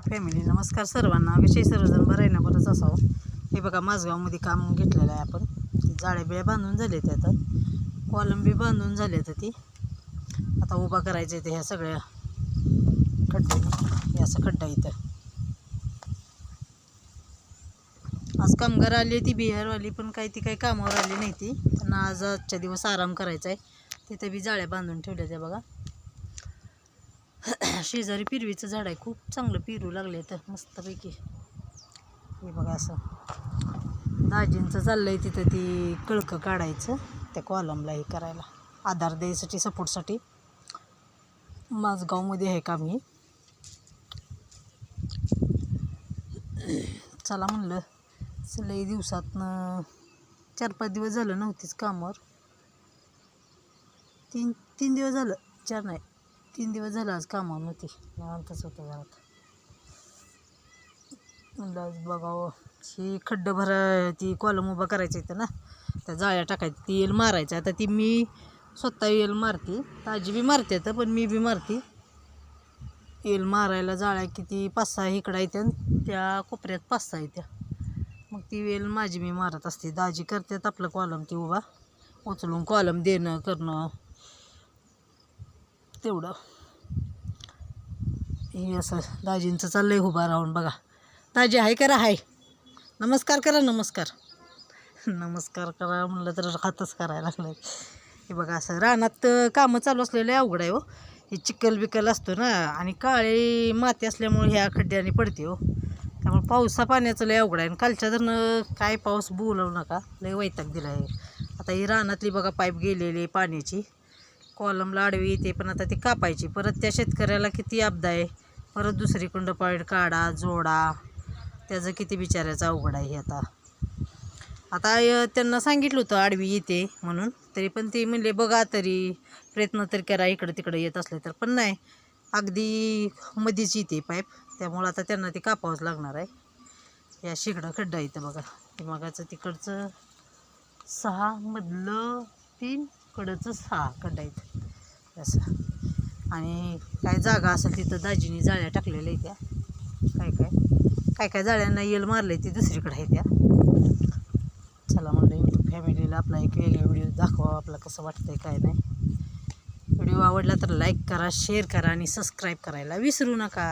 Family नमस्कार सर्वांना. विषय सर्वजण बरं आहे ना बरंच असावं. हे बघा माझगावमध्ये काम घेतलेलं आहे आपण. जाळ्या बिळ्या बांधून झाले ते आता. कॉलम बी बांधून झाले तर ती. आता उभा करायचं ते ह्या सगळ्या खड्डे हे असं खड्डा इथं. आज कामगार आली ती बिहारवाली पण काही ती काही कामावर आली नाही ती. त्यांना आज आजच्या दिवस आराम करायचा आहे. तिथे बी जाळ्या बांधून ठेवल्या त्या बघा. शेजारी पिरवीचं झाड आहे. खूप चांगलं पिरू लागले तर मस्तपैकी. हे बघा असं. दाजींचं चाललंय तिथं ती कळकं काढायचं त्या कॉलमला हे करायला. आधार द्यायसाठी सपोर्टसाठी माझगावमध्ये आहे का मी? चला म्हणलं लई दिवसातनं चार पाच दिवस झालं नव्हतीच कामावर. तीन तीन दिवस झालं चार नाही तीन दिवस झालं आज कामावर नव्हती. निवांतच होतं घरात. म्हणलं आज बघावं. ही खड्डं भरा ती कॉलम उभा करायची इथं ना त्या जाळ्या टाकायची ती येल मारायचं. आता ती मी स्वतः येल मारते. ताजी बी मारते आता पण मी बी मारते. येल मारायला जाळ्या किती पाच सहा इकडं येत्या त्या कोपऱ्यात पाच सहा येत्या मग ती वेल माझी मी मारत असते. दाजी करतात आपलं कॉलम ती उभा. उचलून कॉलम देणं करणं. तेवढं. हे असं दाजींचं चाललं आहे उभा राहून बघा. दाजी हाय करा हाय. नमस्कार करा नमस्कार. नमस्कार करा म्हणलं तर हातच करायला लागलं हे बघा असं रानात कामं चालू असलेलं अवघड आहे हो. हे चिखल बिकल असतो ना आणि काळी माती असल्यामुळे ह्या खड्ड्याने पडते हो. त्यामुळे पावसा पाण्याचं लय अवघड आहे. आणि कालच्या धरणं काय पाऊस बोलवू नका. लय वैताग दिला आहे आता ही रानातली बघा पाईप गेलेली आहे पाण्याची. कॉलमला आडवी येते पण आता ती कापायची. परत त्या शेतकऱ्याला किती आपदा आहे परत दुसरी कुंड पॉईंट काढा जोडा. त्याचं किती बिचाऱ्याचं अवघड आहे हे आता. आता त्यांना सांगितलं होतं आडवी येते म्हणून. तरी पण ते म्हणले बघा तरी प्रयत्न तर करा इकडं तिकडं येत असले तर. पण नाही अगदी मध्येच येते पाईप. त्यामुळं आता त्यांना ते कापावंच लागणार आहे. या शिकडं खड्डा इथं बघा. ते मगाचं तिकडचं सहा मधलं तीन कडचंच हा खड्डा इथं. असं. आणि काय जागा असेल तिथं दाजीने जाळ्या टाकलेल्या आहेत त्या. काय काय? काय काय जाळ्यांना येल आहे ती दुसरीकडे आहे त्या. चला म्हणलं यूट्यूब फॅमिलीला आपला एक वेगळा व्हिडिओ दाखवा आपला कसं वाटतंय काय नाही. व्हिडिओ आवडला तर लाईक करा शेअर करा आणि सबस्क्राईब करायला विसरू नका.